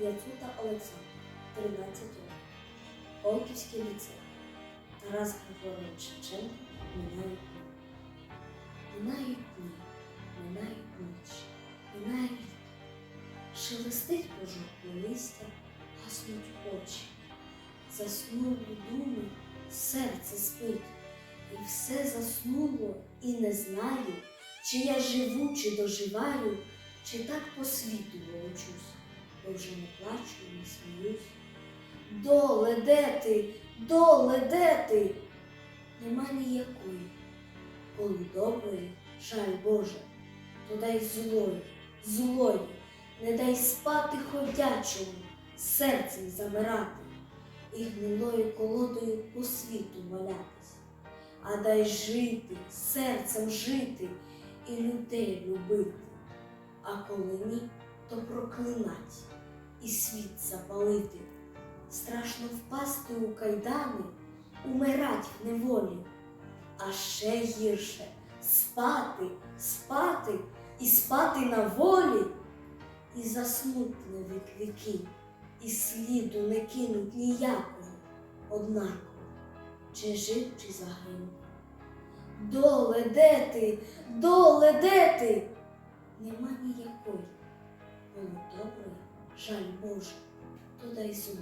Яцута Олександр, 13 років. Полківський ліцей. Тарас Григорович Шевченко минають дні. Минають дні, минають ночі, минає літо. Шелестить пожовкле листя, гаснуть очі. Заснули думи, серце спить, і все заснуло, і не знаю, чи я живу, чи доживаю, чи так по світу волочусь, вже не плачу, і не сміюсь. Доле, де ти, доле, де ти? Нема ніякої. Коли доброї, жаль Боже, то дай злої, злої, не дай спати ходячому, серцем замирати і гнилою колодою по світу валятись, а дай жити, серцем жити і людей любити. А коли ні, то проклинать і світ запалити. Страшно впасти у кайдани, умирать в неволі, а ще гірше спати, спати і спати на волі, і заснуть на вік віки, і сліду не кинуть ніякого, однаково, чи жив, чи загинув. Доле, де ти, доле, де ти? Нема ніякої, коли доброї, жаль Боже, то дай злої.